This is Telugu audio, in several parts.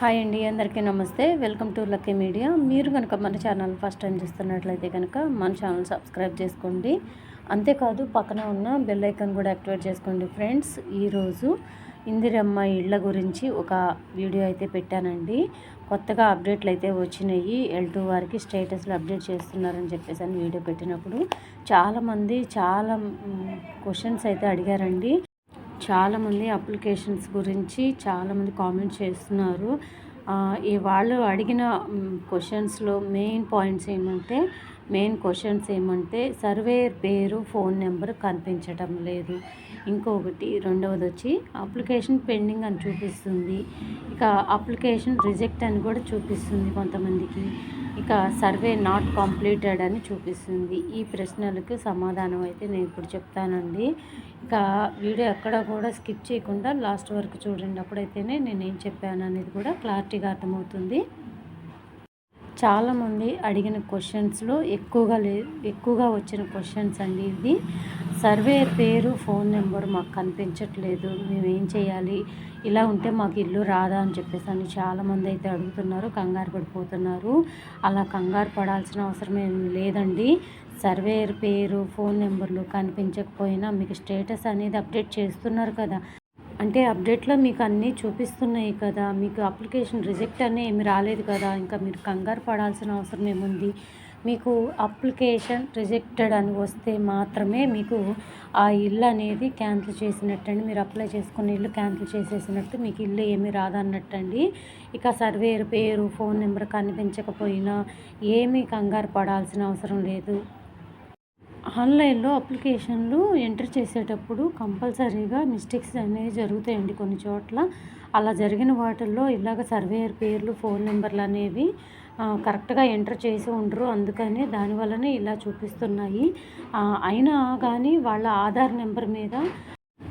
హాయ్ అండి అందరికీ నమస్తే. Welcome to lucky media. మీరు కనుక మన ఛానల్ ఫస్ట్ టైం చూస్తున్నట్లయితే కనుక మన ఛానల్ సబ్స్క్రైబ్ చేసుకోండి. అంతేకాదు పక్కన ఉన్న బెల్ ఐకాన్ కూడా యాక్టివేట్ చేసుకోండి ఫ్రెండ్స్. ఈరోజు ఇందిరమ్మ ఇళ్ళ గురించి ఒక వీడియో అయితే పెట్టానండి. కొత్తగా అప్డేట్లు అయితే వచ్చినాయి. ఎల్ టూ వారికి స్టేటస్లో అప్డేట్ చేస్తున్నారని చెప్పేసి అని వీడియో పెట్టినప్పుడు చాలామంది చాలా క్వశ్చన్స్ అయితే అడిగారండి. చాలామంది అప్లికేషన్స్ గురించి చాలామంది కామెంట్ చేస్తున్నారు. ఈ వాళ్ళు అడిగిన క్వశ్చన్స్లో మెయిన్ పాయింట్స్ ఏమంటే మెయిన్ క్వశ్చన్స్ ఏమంటే సర్వేయర్ పేరు ఫోన్ నెంబర్ కనిపించటం లేదు. ఇంకొకటి రెండవది వచ్చి అప్లికేషన్ పెండింగ్ అని చూపిస్తుంది. ఇక అప్లికేషన్ రిజెక్ట్ అని కూడా చూపిస్తుంది కొంతమందికి. ఇక సర్వే నాట్ కంప్లీటెడ్ అని చూపిస్తుంది. ఈ ప్రశ్నలకు సమాధానం అయితే నేను ఇప్పుడు చెప్తానండి. ఇక వీడియో ఎక్కడ కూడా స్కిప్ చేయకుండా లాస్ట్ వరకు చూడండి. అప్పుడైతేనే నేను ఏం చెప్పాను అనేది కూడా క్లారిటీగా అర్థమవుతుంది. చాలామంది అడిగిన క్వశ్చన్స్లో ఎక్కువగా లే ఎక్కువగా వచ్చిన క్వశ్చన్స్ అండి ఇది సర్వే పేరు ఫోన్ నెంబర్ మాకు కనిపించట్లేదు. మేము ఏం చేయాలి? ఇలా ఉంటే మాకు ఇల్లు రాదా అని చెప్పేసి అని చాలామంది అయితే అడుగుతున్నారు. కంగారు పడిపోతున్నారు. అలా కంగారు పడాల్సిన అవసరం ఏం లేదండి. సర్వేయర్ పేరు ఫోన్ నెంబర్లు కనిపించకపోయినా మీకు స్టేటస్ అనేది అప్డేట్ చేస్తున్నారు కదా. అంటే అప్డేట్లో మీకు అన్నీ చూపిస్తున్నాయి కదా మీకు అప్లికేషన్ రిజెక్ట్ అనే ఏమి రాలేదు కదా ఇంకా మీరు కంగారు పడాల్సిన అవసరం ఏముంది? మీకు అప్లికేషన్ రిజెక్టెడ్ అని వస్తే మాత్రమే మీకు ఆ ఇల్లు అనేది క్యాన్సిల్ చేసినట్టండి. మీరు అప్లై చేసుకున్న ఇల్లు క్యాన్సిల్ చేసేసినట్టు మీకు ఇల్లు ఏమీ రాదన్నట్టండి. ఇక సర్వేయర్ పేరు ఫోన్ నెంబర్ కనిపించకపోయినా ఏమీ కంగారు పడాల్సిన అవసరం లేదు. ఆన్లైన్లో అప్లికేషన్లు ఎంటర్ చేసేటప్పుడు కంపల్సరీగా మిస్టేక్స్ అనేవి జరుగుతాయండి కొన్ని చోట్ల. అలా జరిగిన వాటిల్లో ఇలాగ సర్వేయర్ పేర్లు ఫోన్ నెంబర్లు అనేవి కరెక్ట్గా ఎంటర్ చేసి ఉండరు. అందుకనే దానివల్లనే ఇలా చూపిస్తున్నాయి. అయినా కానీ వాళ్ళ ఆధార్ నెంబర్ మీద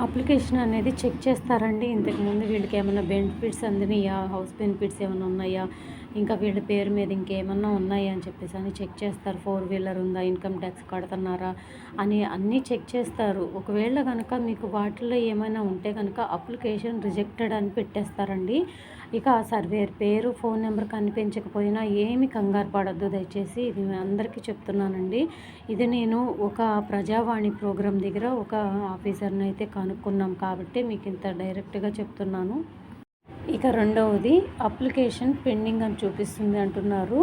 అప్లికేషన్ అనేది చెక్ చేస్తారండి. ఇంతకుముందు వీళ్ళకి ఏమైనా బెనిఫిట్స్ అందినాయా? హౌస్ బెనిఫిట్స్ ఏమైనా ఉన్నాయా? ఇంకా వీళ్ళ పేరు మీద ఇంకేమన్నా ఉన్నాయా అని చెప్పేసి అని చెక్ చేస్తారు. ఫోర్ వీలర్ ఉందా? ఇన్కమ్ ట్యాక్స్ కడుతున్నారా? అని అన్నీ చెక్ చేస్తారు. ఒకవేళ కనుక మీకు వాటిల్లో ఏమైనా ఉంటే కనుక అప్లికేషన్ రిజెక్టెడ్ అని పెట్టేస్తారండి. ఇక సర్వేర్ పేరు ఫోన్ నెంబర్ కనిపించకపోయినా ఏమి కంగారు పడద్దు. దయచేసి ఇది అందరికీ చెప్తున్నానండి. ఇది నేను ఒక ప్రజావాణి ప్రోగ్రాం దగ్గర ఒక ఆఫీసర్ని అయితే కనుక్కున్నాం కాబట్టి మీకు ఇంత డైరెక్ట్గా చెప్తున్నాను. ఇక రెండవది అప్లికేషన్ పెండింగ్ అని చూపిస్తుంది అంటున్నారు.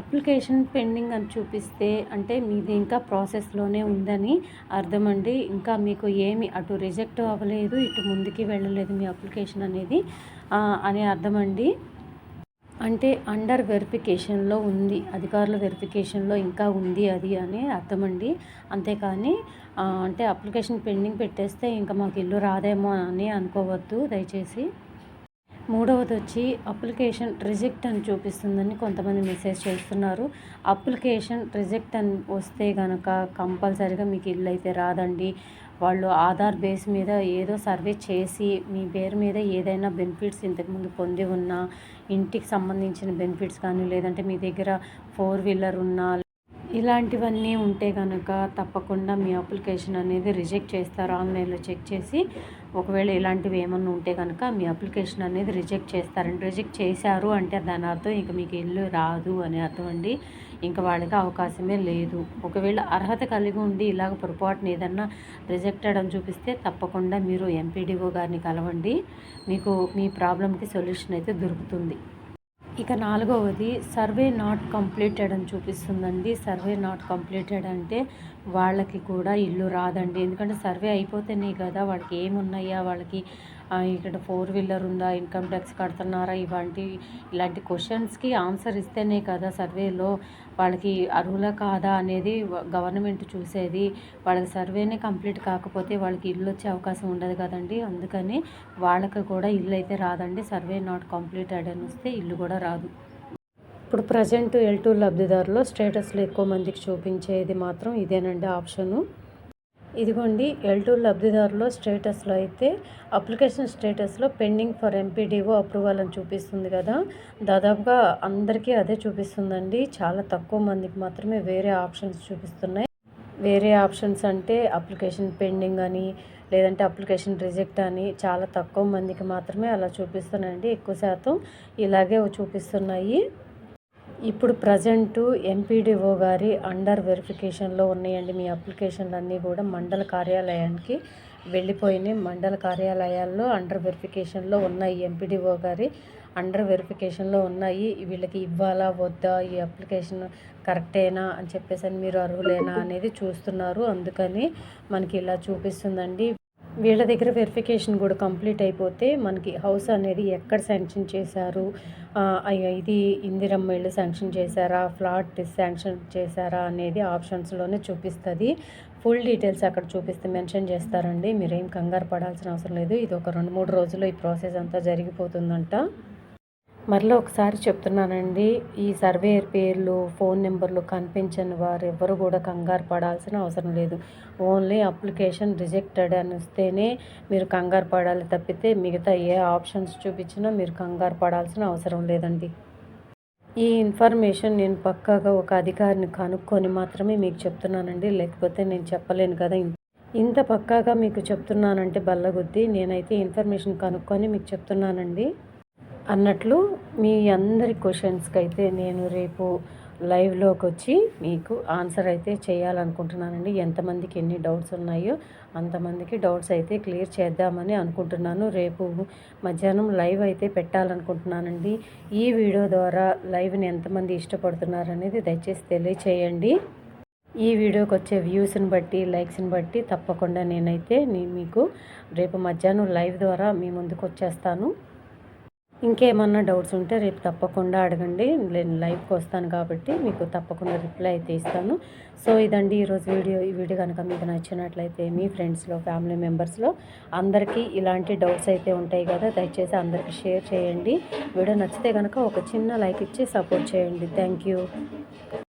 అప్లికేషన్ పెండింగ్ అని చూపిస్తే అంటే మీది ఇంకా ప్రాసెస్లోనే ఉందని అర్థమండి ఇంకా మీకు ఏమి అటు రిజెక్ట్ అవ్వలేదు ఇటు ముందుకి వెళ్ళలేదు మీ అప్లికేషన్ అనేది అనే అర్థమండి అంటే అండర్ వెరిఫికేషన్లో ఉంది అధికారుల వెరిఫికేషన్లో ఇంకా ఉంది అది అని అర్థమండి అంతేకాని అంటే అప్లికేషన్ పెండింగ్ పెట్టేస్తే ఇంకా మాకు ఇల్లు రాదేమో అని అనుకోవద్దు దయచేసి. మూడవది వచ్చి అప్లికేషన్ రిజెక్ట్ అని చూపిస్తుందని కొంతమంది మెసేజ్ చేస్తున్నారు. అప్లికేషన్ రిజెక్ట్ అని వస్తే కనుక కంపల్సరీగా మీకు ఇల్లు అయితే రాదండి. వాళ్ళు ఆధార్ బేస్ మీద ఏదో సర్వే చేసి మీ పేరు మీద ఏదైనా బెనిఫిట్స్ ఇంతకుముందు పొంది ఉన్నా ఇంటికి సంబంధించిన బెనిఫిట్స్ కానీ లేదంటే మీ దగ్గర ఫోర్ వీలర్ ఉన్నా ఇలాంటివన్నీ ఉంటే కనుక తప్పకుండా మీ అప్లికేషన్ అనేది రిజెక్ట్ చేస్తారు. ఆన్లైన్లో చెక్ చేసి ఒకవేళ ఇలాంటివి ఏమన్నా ఉంటే కనుక మీ అప్లికేషన్ అనేది రిజెక్ట్ చేస్తారండి రిజెక్ట్ చేశారు అంటే దాని అర్థం ఇంక మీకు ఇల్లు రాదు అని అర్థం అండి. ఇంకా వాళ్ళకి అవకాశమే లేదు. ఒకవేళ అర్హత కలిగి ఉండి ఇలాగ పొరపాటున ఏదన్నా రిజెక్టెడ్ అని చూపిస్తే తప్పకుండా మీరు ఎంపీడీఓ గారిని కలవండి. మీకు మీ ప్రాబ్లంకి సొల్యూషన్ అయితే దొరుకుతుంది. ఇక నాలుగవది సర్వే నాట్ కంప్లీటెడ్ అని చూపిస్తుందండి. సర్వే నాట్ కంప్లీటెడ్ అంటే వాళ్ళకి కూడా ఇల్లు రాదండి. ఎందుకంటే సర్వే అయిపోతేనే కదా వాళ్ళకి ఏమున్నాయా వాళ్ళకి ఇక్కడ ఫోర్ వీలర్ ఉందా ఇన్కమ్ ట్యాక్స్ కడుతున్నారా ఇలాంటి ఇలాంటి క్వశ్చన్స్కి ఆన్సర్ ఇస్తేనే కదా సర్వేలో వాళ్ళకి అర్హుల కాదా అనేది గవర్నమెంట్ చూసేది. వాళ్ళకి సర్వేనే కంప్లీట్ కాకపోతే వాళ్ళకి ఇల్లు వచ్చే అవకాశం ఉండదు కదండి. అందుకని వాళ్ళకి కూడా ఇల్లు అయితే రాదండి. సర్వే నాట్ కంప్లీటెడ్ అని వస్తే ఇల్లు కూడా రాదు. ఇప్పుడు ప్రజెంట్ ఎల్ టూ లబ్ధిదారులో స్టేటస్లో ఎక్కువ మందికి చూపించేది మాత్రం ఇదేనండి ఆప్షను ఇదిగోండి ఎల్ టూ లబ్ధిదారులో స్టేటస్లో అయితే అప్లికేషన్ స్టేటస్లో పెండింగ్ ఫర్ ఎంపీడీఓ అప్రూవల్ అని చూపిస్తుంది కదా. దాదాపుగా అందరికీ అదే చూపిస్తుందండి. చాలా తక్కువ మందికి మాత్రమే వేరే ఆప్షన్స్ చూపిస్తున్నాయి. వేరే ఆప్షన్స్ అంటే అప్లికేషన్ పెండింగ్ అని లేదంటే అప్లికేషన్ రిజెక్ట్ అని చాలా తక్కువ మందికి మాత్రమే అలా చూపిస్తున్నాయండి. ఎక్కువ శాతం ఇలాగే చూపిస్తున్నాయి. ఇప్పుడు present M P D O గారి అండర్ వెరిఫికేషన్లో ఉన్నాయండి. మీ అప్లికేషన్లు అన్నీ కూడా మండల కార్యాలయానికి వెళ్ళిపోయినాయి. మండల కార్యాలయాల్లో అండర్ వెరిఫికేషన్లో ఉన్నాయి. ఎంపీడీఓ గారి అండర్ వెరిఫికేషన్లో ఉన్నాయి. వీళ్ళకి ఇవ్వాలా వద్దా ఈ అప్లికేషన్ కరెక్టేనా అని చెప్పేసి మీరు అర్హులేనా అనేది చూస్తున్నారు. అందుకని మనకి ఇలా చూపిస్తుందండి. వీళ్ళ దగ్గర వెరిఫికేషన్ కూడా కంప్లీట్ అయిపోతే మనకి హౌస్ అనేది ఎక్కడ శాంక్షన్ చేశారు? ఇది ఇందిరమ్మ ఇల్లు శాంక్షన్ చేశారా? ఫ్లాట్ శాంక్షన్ చేశారా అనేది ఆప్షన్స్లోనే చూపిస్తుంది. ఫుల్ డీటెయిల్స్ అక్కడ చూపిస్తే మెన్షన్ చేస్తారండి. మీరేం కంగారు పడాల్సిన అవసరం లేదు. ఇది ఒక రెండు మూడు రోజుల్లో ఈ ప్రాసెస్ అంతా జరిగిపోతుందంట. మరలో ఒకసారి చెప్తున్నానండి ఈ సర్వేయర్ పేర్లు ఫోన్ నెంబర్లు కనిపించని వారు ఎవరు కూడా కంగారు పడాల్సిన అవసరం లేదు. ఓన్లీ అప్లికేషన్ రిజెక్టెడ్ అని వస్తేనే మీరు కంగారు పడాలి తప్పితే మిగతా ఏ ఆప్షన్స్ చూపించినా మీరు కంగారు పడాల్సిన అవసరం లేదండి. ఈ ఇన్ఫర్మేషన్ నేను పక్కాగా ఒక అధికారిని కనుక్కొని మాత్రమే మీకు చెప్తున్నానండి లేకపోతే నేను చెప్పలేను కదా. ఇంత పక్కాగా మీకు చెప్తున్నానంటే బల్లగుద్ది. నేనైతే ఇన్ఫర్మేషన్ కనుక్కొని మీకు చెప్తున్నానండి. అన్నట్లు మీ అందరి క్వశ్చన్స్కి అయితే నేను రేపు లైవ్లోకి వచ్చి మీకు ఆన్సర్ అయితే చేయాలనుకుంటున్నానండి. ఎంతమందికి ఎన్ని డౌట్స్ ఉన్నాయో అంతమందికి డౌట్స్ అయితే క్లియర్ చేద్దామని అనుకుంటున్నాను. రేపు మధ్యాహ్నం లైవ్ అయితే పెట్టాలనుకుంటున్నానండి. ఈ వీడియో ద్వారా లైవ్ని ఎంతమంది ఇష్టపడుతున్నారనేది దయచేసి తెలియచేయండి. ఈ వీడియోకి వచ్చే వ్యూస్ని బట్టి లైక్స్ని బట్టి తప్పకుండా నేనైతే నేను మీకు రేపు మధ్యాహ్నం లైవ్ ద్వారా మీ ముందుకు వచ్చేస్తాను. ఇంకేమన్నా డౌట్స్ ఉంటే రేపు తప్పకుండా అడగండి. నేను లైవ్కి వస్తాను కాబట్టి మీకు తప్పకుండా రిప్లై అయితే ఇస్తాను. సో ఇదండి ఈరోజు వీడియో. ఈ వీడియో కనుక మీకు నచ్చినట్లయితే మీ ఫ్రెండ్స్లో ఫ్యామిలీ మెంబర్స్లో అందరికీ ఇలాంటి డౌట్స్ అయితే ఉంటాయి కదా దయచేసి అందరికీ షేర్ చేయండి. వీడియో నచ్చితే కనుక ఒక చిన్న లైక్ ఇచ్చి సపోర్ట్ చేయండి. థ్యాంక్